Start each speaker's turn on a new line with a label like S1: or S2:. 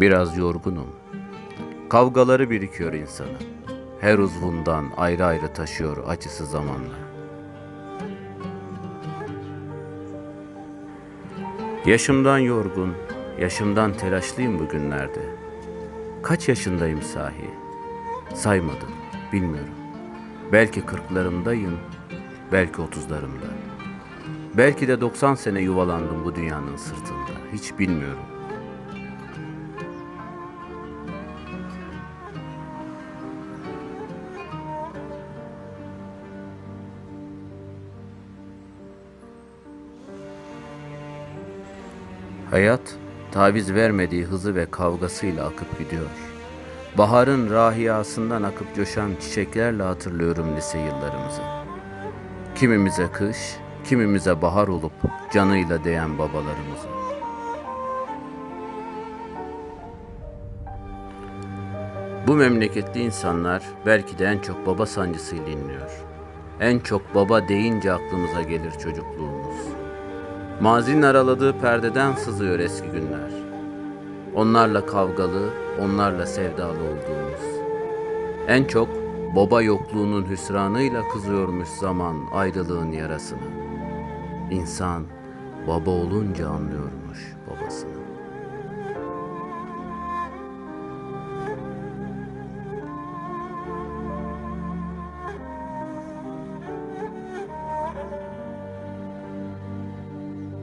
S1: Biraz yorgunum. Kavgaları birikiyor insanın. Her uzvundan ayrı ayrı taşıyor acısı zamanla. Yaşımdan yorgun, yaşımdan telaşlıyım bugünlerde. Kaç yaşındayım sahi? Saymadım, bilmiyorum. Belki kırklarımdayım, belki otuzlarımda. Belki de 90 sene yuvalandım bu dünyanın sırtında. Hiç bilmiyorum. Hayat taviz vermediği hızı ve kavgasıyla akıp gidiyor. Baharın rahiyasından akıp coşan çiçeklerle hatırlıyorum lise yıllarımızı. Kimimize kış, kimimize bahar olup canıyla değen babalarımızı. Bu memleketli insanlar belki de en çok baba sancısıyla inliyor. En çok baba deyince aklımıza gelir çocukluğumuz. Mazinin araladığı perdeden sızıyor eski günler. Onlarla kavgalı, onlarla sevdalı olduğumuz. En çok baba yokluğunun hüsranıyla kızıyormuş zaman ayrılığın yarasını. İnsan baba olunca anlıyormuş babasını.